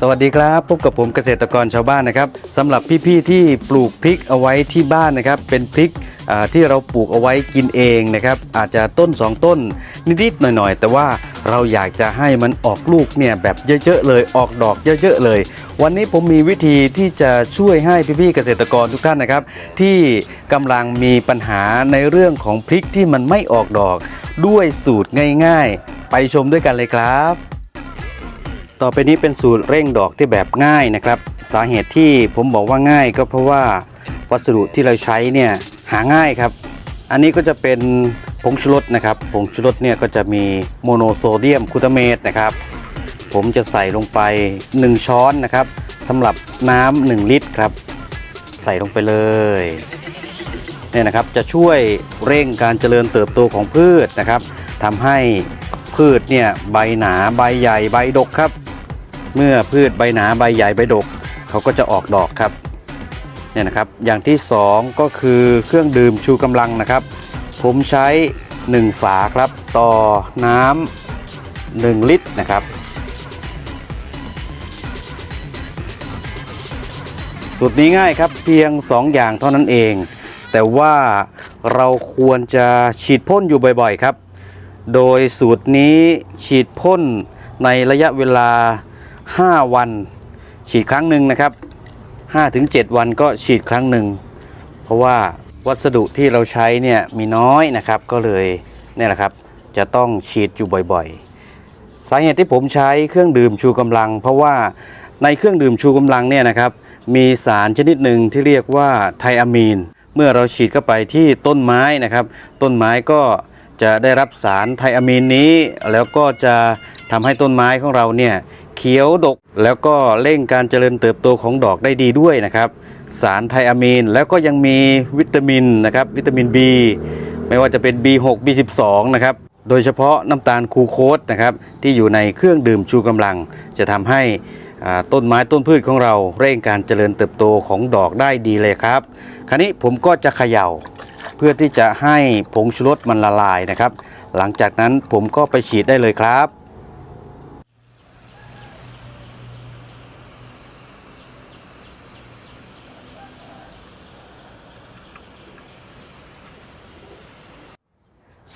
สวัสดีครับพบกับผมเกษตรกรชาวบ้านนะครับสำหรับพี่ๆที่ปลูกพริกเอาไว้ที่บ้านนะครับ เป็นพริกที่เราปลูกเอาไว้กินเองนะครับ อาจจะต้น 2 ต้นนิดๆหน่อยๆ แต่ว่าเราอยากจะให้มันออกลูกเนี่ยแบบเยอะๆเลยออกดอกเยอะๆเลย วันนี้ผมมีวิธีที่จะช่วยให้พี่ๆเกษตรกรทุกท่านนะครับ ที่กำลังมีปัญหาในเรื่องของพริกที่มันไม่ออกดอก ด้วยสูตรง่าย ๆ ไปชมด้วยกันเลยครับ ต่อไปนี้เป็นสูตรเร่งดอกที่แบบง่ายนะครับ สาเหตุที่ผมบอกว่าง่ายก็เพราะว่าวัสดุที่เราใช้เนี่ยหาง่ายครับ อันนี้ก็จะเป็นผงชูรสนะครับผงชูรสเนี่ยก็จะมีโมโนโซเดียมกลูตาเมตนะครับ ผมจะใส่ลงไป 1 ช้อนนะครับสำหรับน้ำ1ลิตรครับ ใส่ลงไปเลยเนี่ยนะครับจะช่วยเร่งการเจริญเติบโตของพืชนะครับทำให้พืชเนี่ยใบหนาใบใหญ่ใบดกครับ เมื่อพืชใบหนาใบใหญ่ใบดกเขาก็จะออกดอกครับเนี่ยนะครับอย่างที่สองก็คือเครื่องดื่มชูกำลังนะครับ ผมใช้ 1 ฝาครับ ต่อน้ำ1ลิตรนะครับ สูตรนี้ง่ายครับเพียง 2 อย่างเท่านั้นเอง แต่ว่าเราควรจะฉีดพ่นอยู่บ่อยๆครับ โดยสูตรนี้ฉีดพ่นในระยะเวลา 5 วัน ฉีดครั้งหนึ่งนะครับ5-7 วันก็ฉีดครั้งหนึ่ง เพราะว่าวัสดุที่เราใช้เนี่ยมีน้อยนะครับก็เลยนี่แหละครับจะต้องฉีดอยู่บ่อยๆ สาเหตุที่ผมใช้เครื่องดื่มชูกำลัง เพราะว่าในเครื่องดื่มชูกำลังเนี่ยนะครับมีสารชนิดหนึ่งที่เรียกว่าไทอะมีน เมื่อเราฉีดเข้าไปที่ต้นไม้นะครับ ต้นไม้ก็จะได้รับสารไทอะมีนนี้ แล้วก็จะทำให้ต้นไม้ของเราเนี่ย เขียวดก แล้วก็เร่งการเจริญเติบโตของดอกได้ดีด้วยนะครับ สารไทอะมีนแล้วก็ยังมีวิตามินนะครับวิตามิน B ไม่ว่าจะเป็น B6 B12 นะครับโดยเฉพาะน้ำตาลคูโคสนะครับที่อยู่ในเครื่องดื่มชูกำลัง จะทำให้ต้นไม้ต้นพืชของเราเร่งการเจริญเติบโตของดอกได้ดีเลยครับ คราวนี้ผมก็จะเขย่า เพื่อที่จะให้ผงชูรสมันละลายนะครับ หลังจากนั้นผมก็ไปฉีดได้เลยครับ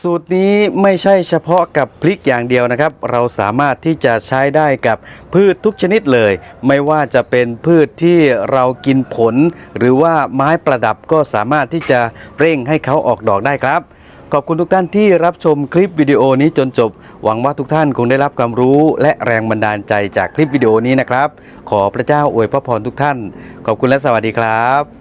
สูตรนี้ไม่ใช่เฉพาะกับพริกอย่างเดียวนะครับ เราสามารถที่จะใช้ได้กับพืชทุกชนิดเลย ไม่ว่าจะเป็นพืชที่เรากินผล หรือว่าไม้ประดับก็สามารถที่จะเร่งให้เขาออกดอกได้ครับ ขอบคุณทุกท่านที่รับชมคลิปวิดีโอนี้จนจบ หวังว่าทุกท่านคงได้รับความรู้ และแรงบันดาลใจจากคลิปวิดีโอนี้นะครับ ขอพระเจ้าอวยพระพรทุกท่าน ขอบคุณและสวัสดีครับ